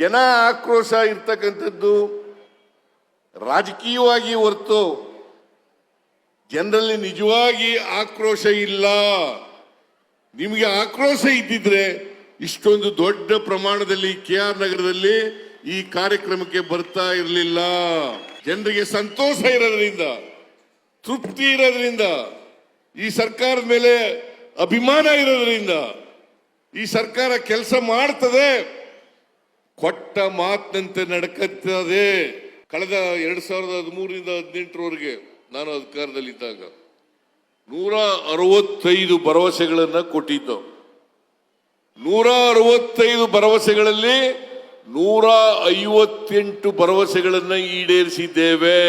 ಜನ ಆಕ್ರೋಶ ಇರ್ತಕ್ಕಂಥದ್ದು ರಾಜಕೀಯವಾಗಿ ಹೊರತು ಜನರಲ್ಲಿ ನಿಜವಾಗಿ ಆಕ್ರೋಶ ಇಲ್ಲ. ನಿಮಗೆ ಆಕ್ರೋಶ ಇದ್ದಿದ್ರೆ ಇಷ್ಟೊಂದು ದೊಡ್ಡ ಪ್ರಮಾಣದಲ್ಲಿ ಕೆ ಆರ್ ನಗರದಲ್ಲಿ ಈ ಕಾರ್ಯಕ್ರಮಕ್ಕೆ ಬರ್ತಾ ಇರಲಿಲ್ಲ. ಜನರಿಗೆ ಸಂತೋಷ ಇರೋದ್ರಿಂದ, ತೃಪ್ತಿ ಇರೋದ್ರಿಂದ, ಈ ಸರ್ಕಾರದ ಮೇಲೆ ಅಭಿಮಾನ ಇರೋದ್ರಿಂದ ಈ ಸರ್ಕಾರ ಕೆಲಸ ಮಾಡ್ತದೆ. ಕೊಟ್ಟ ಮಾತಿನಂತೆ ನಡ್ಕತ್ತದೆ ಕಳೆದ ಎರಡ್ ಸಾವಿರದ ಹದಿಮೂರರಿಂದ ಹದಿನೆಂಟರವರೆಗೆ ನಾನು ಅಧಿಕಾರದಲ್ಲಿದ್ದಾಗ ನೂರ ಅರವತ್ತೈದು ಭರವಸೆಗಳನ್ನ ಕೊಟ್ಟಿದ್ದು. ನೂರ ಅರವತ್ತೈದು ಭರವಸೆಗಳಲ್ಲಿ ನೂರ ಐವತ್ತೆಂಟು ಭರವಸೆಗಳನ್ನ ಈಡೇರಿಸಿದ್ದೇವೆ.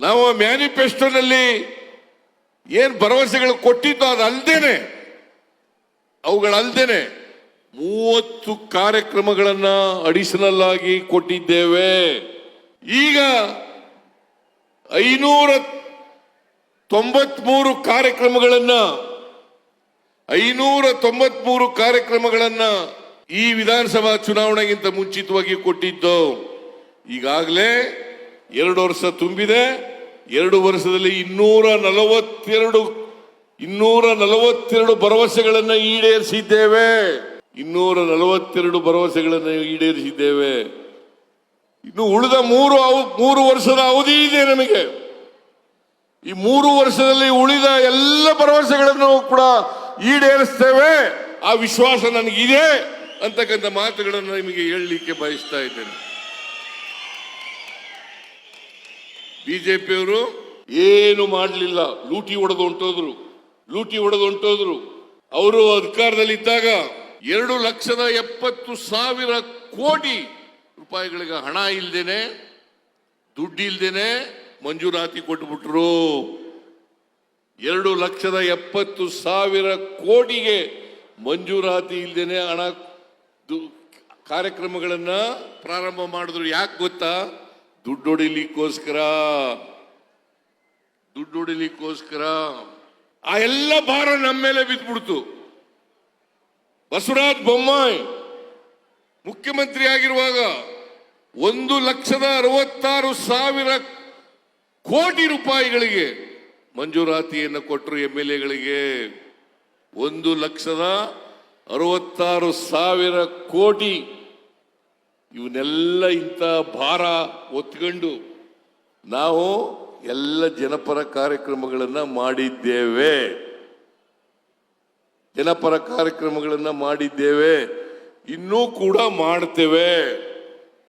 ನಾವು ಮ್ಯಾನಿಫೆಸ್ಟೋನಲ್ಲಿ ಏನ್ ಭರವಸೆಗಳು ಕೊಟ್ಟಿದ್ದು ಅದಲ್ದೇನೆ, ಅವುಗಳಲ್ದೇನೆ ಮೂವತ್ತು ಕಾರ್ಯಕ್ರಮಗಳನ್ನ ಅಡಿಷನಲ್ ಆಗಿ ಕೊಟ್ಟಿದ್ದೇವೆ. ಈಗ ಐನೂರ ತೊಂಬತ್ಮೂರು ಕಾರ್ಯಕ್ರಮಗಳನ್ನ, ಐನೂರ ತೊಂಬತ್ಮೂರು ಕಾರ್ಯಕ್ರಮಗಳನ್ನ ಈ ವಿಧಾನಸಭಾ ಚುನಾವಣೆಗಿಂತ ಮುಂಚಿತವಾಗಿ ಕೊಟ್ಟಿದ್ದು. ಈಗಾಗಲೇ ಎರಡು ವರ್ಷ ತುಂಬಿದೆ. ಎರಡು ವರ್ಷದಲ್ಲಿ ಇನ್ನೂರ ನಲವತ್ತೆರಡು ಇನ್ನೂರ ನಲವತ್ತೆರಡು ಭರವಸೆಗಳನ್ನು ಈಡೇರಿಸಿದ್ದೇವೆ. ಇನ್ನೂರ ನಲವತ್ತೆರಡು ಭರವಸೆಗಳನ್ನು ಈಡೇರಿಸಿದ್ದೇವೆ. ಇನ್ನು ಉಳಿದ ಮೂರು ಮೂರು ವರ್ಷದ ಅವಧಿ ಇದೆ ನಮಗೆ. ಈ ಮೂರು ವರ್ಷದಲ್ಲಿ ಉಳಿದ ಎಲ್ಲ ಭರವಸೆಗಳನ್ನು ಕೂಡ ಈಡೇರಿಸ್ತೇವೆ. ಆ ವಿಶ್ವಾಸ ನನಗಿದೆ ಅಂತಕ್ಕಂಥ ಮಾತುಗಳನ್ನು ನಿಮಗೆ ಹೇಳಲಿಕ್ಕೆ ಬಯಸ್ತಾ ಇದ್ದೇನೆ. ಬಿಜೆಪಿಯವರು ಏನು ಮಾಡಲಿಲ್ಲ. ಲೂಟಿ ಹೊಡೆದು ಹೊಂಟೋದ್ರು. ಲೂಟಿ ಹೊಡೆದು ಹೊಂಟೋದ್ರು. ಅವರು ಅಧಿಕಾರದಲ್ಲಿದ್ದಾಗ ಎರಡು ಲಕ್ಷದ ಎಪ್ಪತ್ತು ಸಾವಿರ ಕೋಟಿ ರೂಪಾಯಿಗಳಿಗೆ ಹಣ ಇಲ್ದೇನೆ, ದುಡ್ಡು ಇಲ್ದೇನೆ ಮಂಜೂರಾತಿ ಕೊಟ್ಬಿಟ್ರು. ಎರಡು ಲಕ್ಷದ ಎಪ್ಪತ್ತು ಸಾವಿರ ಕೋಟಿಗೆ ಮಂಜೂರಾತಿ ಇಲ್ದೇನೆ ಹಣ ಕಾರ್ಯಕ್ರಮಗಳನ್ನ ಪ್ರಾರಂಭ ಮಾಡಿದ್ರು. ಯಾಕೆ ಗೊತ್ತಾ? ದುಡ್ಡು ಹೊಡಿಲಿಕ್ಕೋಸ್ಕರ. ದುಡ್ಡು ಹೊಡಿಲಿಕ್ಕೋಸ್ಕರ. ಆ ಎಲ್ಲ ಭಾರ ನಮ್ಮ ಮೇಲೆ ಬಿದ್ದ್ಬಿಡ್ತು ಬಸವರಾಜ ಬೊಮ್ಮಾಯಿ ಮುಖ್ಯಮಂತ್ರಿ ಆಗಿರುವಾಗ ಒಂದು ಲಕ್ಷದ ಅರವತ್ತಾರು ಸಾವಿರ ಕೋಟಿ ರೂಪಾಯಿಗಳಿಗೆ ಮಂಜೂರಾತಿಯನ್ನು ಕೊಟ್ಟರು ಎಂ ಎಲ್ ಎಗಳಿಗೆ ಒಂದು ಲಕ್ಷದ ಅರವತ್ತಾರು ಸಾವಿರ ಕೋಟಿ ಇವನ್ನೆಲ್ಲ ಇಂಥ ಭಾರ ಒತ್ಕೊಂಡು ನಾವು ಎಲ್ಲ ಜನಪರ ಕಾರ್ಯಕ್ರಮಗಳನ್ನು ಮಾಡಿದ್ದೇವೆ. ಜನಪರ ಕಾರ್ಯಕ್ರಮಗಳನ್ನು ಮಾಡಿದ್ದೇವೆ ಇನ್ನೂ ಕೂಡ ಮಾಡ್ತೇವೆ.